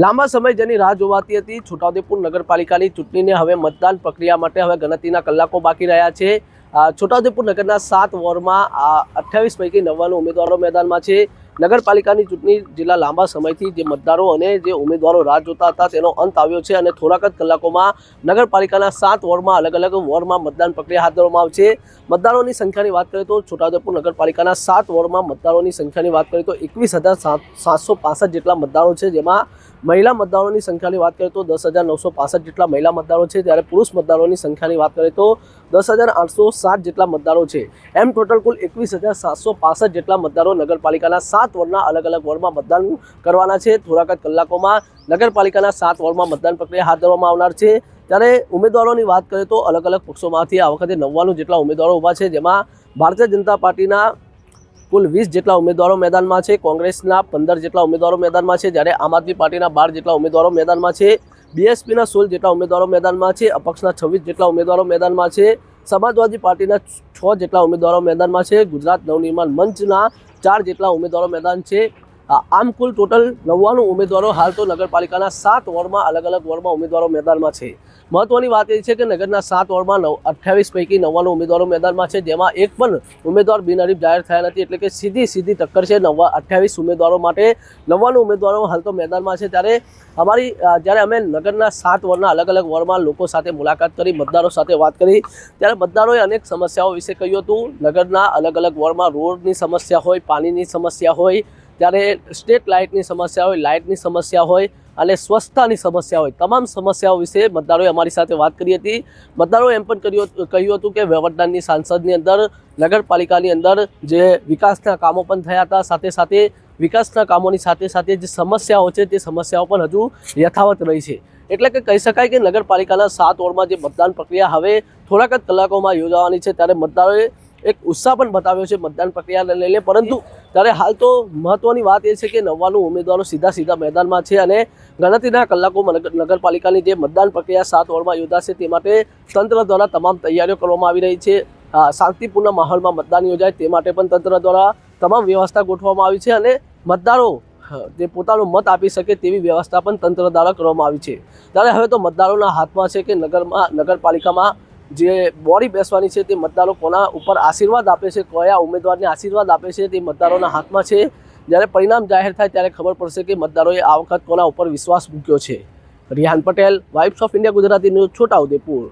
લાંબા સમય જેની રાહ જોવાતી હતી. છોટાઉદેપુર નગરપાલિકાની ચૂંટણીને હવે મતદાન પ્રક્રિયા માટે હવે ગણતરીના કલાકો બાકી રહ્યા છે. છોટાઉદેપુર નગરના સાત વોર્ડમાં અઠ્યાવીસ પૈકી નવ્વાણું ઉમેદવારો મેદાનમાં છે. નગરપાલિકાની ચૂંટણી જેટલા લાંબા સમયથી જે મતદારો અને જે ઉમેદવારો રાહ જોતા હતા તેનો અંત આવ્યો છે અને થોડાક જ કલાકોમાં નગરપાલિકાના સાત વોર્ડમાં અલગ અલગ વોર્ડમાં મતદાન પ્રક્રિયા હાથ ધરવામાં આવશે. મતદારોની સંખ્યાની વાત કરીએ તો છોટાઉદેપુર નગરપાલિકાના સાત વોર્ડમાં મતદારોની સંખ્યાની વાત કરીએ તો એકવીસ હજાર સાતસો પાસઠ જેટલા મતદારો છે, જેમાં મહિલા મતદારોની સંખ્યાની વાત કરીએ તો દસ હજાર નવસો પાસઠ જેટલા મહિલા મતદારો છે ત્યારે પુરુષ મતદારોની સંખ્યાની વાત કરીએ તો દસ હજાર આઠસો સાત જેટલા મતદારો છે. એમ ટોટલ કુલ એકવીસ હજાર સાતસો પાસઠ જેટલા મતદારો નગરપાલિકાના સાત વોર્ડના અલગ અલગ વોર્ડમાં મતદાન કરવાના છે. થોડાક જ કલાકોમાં નગરપાલિકાના સાત વોર્ડમાં મતદાન પ્રક્રિયા હાથ ધરવામાં આવનાર છે. ત્યારે ઉમેદવારોની વાત કરીએ તો અલગ અલગ પક્ષોમાંથી આ વખતે નવ્વાણું જેટલા ઉમેદવારો ઊભા છે, જેમાં ભારતીય જનતા પાર્ટીના કુલ વીસ જેટલા ઉમેદવારો મેદાનમાં છે. કોંગ્રેસના પંદર જેટલા ઉમેદવારો મેદાનમાં છે. જ્યારે આમ આદમી પાર્ટીના બાર જેટલા ઉમેદવારો મેદાનમાં છે. બીએસપીના સોળ જેટલા ઉમેદવારો મેદાનમાં છે. અપક્ષના છવ્વીસ જેટલા ઉમેદવારો મેદાનમાં છે. સમાજવાદી પાર્ટીના છ જેટલા ઉમેદવારો મેદાનમાં છે. ગુજરાત નવનિર્માણ મંચના ચાર જેટલા ઉમેદવારો મેદાન છે. આમ કુલ ટોટલ નવ્વાણું ઉમેદવારો હાલ તો નગરપાલિકાના સાત વોર્ડમાં અલગ અલગ વોર્ડમાં ઉમેદવારો મેદાનમાં છે. મહત્વની વાત એ છે કે નગરના સાત વોર્ડમાં નવ અઠ્યાવીસ પૈકી નવ્વાણું ઉમેદવારો મેદાનમાં છે, જેમાં એક પણ ઉમેદવાર બિનહરીફ જાહેર થયા નથી. એટલે કે સીધી સીધી ટક્કર છે નવ્વા અઠ્યાવીસ ઉમેદવારો માટે નવ્વાણું ઉમેદવારો હાલ તો મેદાનમાં છે. ત્યારે અમારી જ્યારે અમે નગરના સાત વોર્ડના અલગ અલગ વોર્ડમાં લોકો સાથે મુલાકાત કરી, મતદારો સાથે વાત કરી, ત્યારે મતદારોએ અનેક સમસ્યાઓ વિશે કહ્યું હતું. નગરના અલગ અલગ વોર્ડમાં રોડની સમસ્યા હોય, પાણીની સમસ્યા હોય, ત્યારે સ્ટ્રીટ લાઇટની સમસ્યા હોય, લાઇટની સમસ્યા હોય અને સ્વચ્છતાની સમસ્યા હોય. તમામ સમસ્યાઓ વિશે મતદારોએ અમારી સાથે વાત કરી હતી. મતદારોએ એમ પણ કર્યું કહ્યું હતું કે વહીવટદારની સાંસદની અંદર, નગરપાલિકાની અંદર જે વિકાસના કામો પણ થયા હતા, સાથે સાથે વિકાસના કામોની સાથે સાથે જે સમસ્યાઓ છે તે સમસ્યાઓ પણ હજુ યથાવત રહી છે. એટલે કે કહી શકાય કે નગરપાલિકાના સાત ઓળમાં જે મતદાન પ્રક્રિયા હવે થોડાક જ કલાકોમાં યોજાવાની છે, ત્યારે મતદારોએ એક ઉત્સાહ પણ બતાવ્યો છે મતદાન પ્રક્રિયાને લઈને. પરંતુ ત્યારે હાલ તો મહત્વની વાત એ છે કે નવ્વાણું ઉમેદવારો સીધા સીધા મેદાનમાં છે અને ગણતરીના કલાકોમાં નગર- નગરપાલિકાની જે મતદાન પ્રક્રિયા સાત વોર્ડમાં યોજાશે તે માટે તંત્ર દ્વારા તમામ તૈયારીઓ કરવામાં આવી રહી છે. શાંતિપૂર્ણ માહોલમાં મતદાન યોજાય તે માટે પણ તંત્ર દ્વારા તમામ વ્યવસ્થા ગોઠવવામાં આવી છે અને મતદારો તે પોતાનો મત આપી શકે તેવી વ્યવસ્થા પણ તંત્ર દ્વારા કરવામાં આવી છે. ત્યારે હવે તો મતદારોના હાથમાં છે કે નગરમાં, નગરપાલિકામાં જે બોડી બેસવાની છે તે મતદારો કોના ઉપર આશીર્વાદ આપે છે, કયા ઉમેદવારને આશીર્વાદ આપે છે તે મતદારોના હાથમાં છે. જ્યારે પરિણામ જાહેર થાય ત્યારે ખબર પડશે કે મતદારોએ આ વખત કોના ઉપર વિશ્વાસ મૂક્યો છે. Rihan Patel vibes of India Gujarati news Chhota Udepur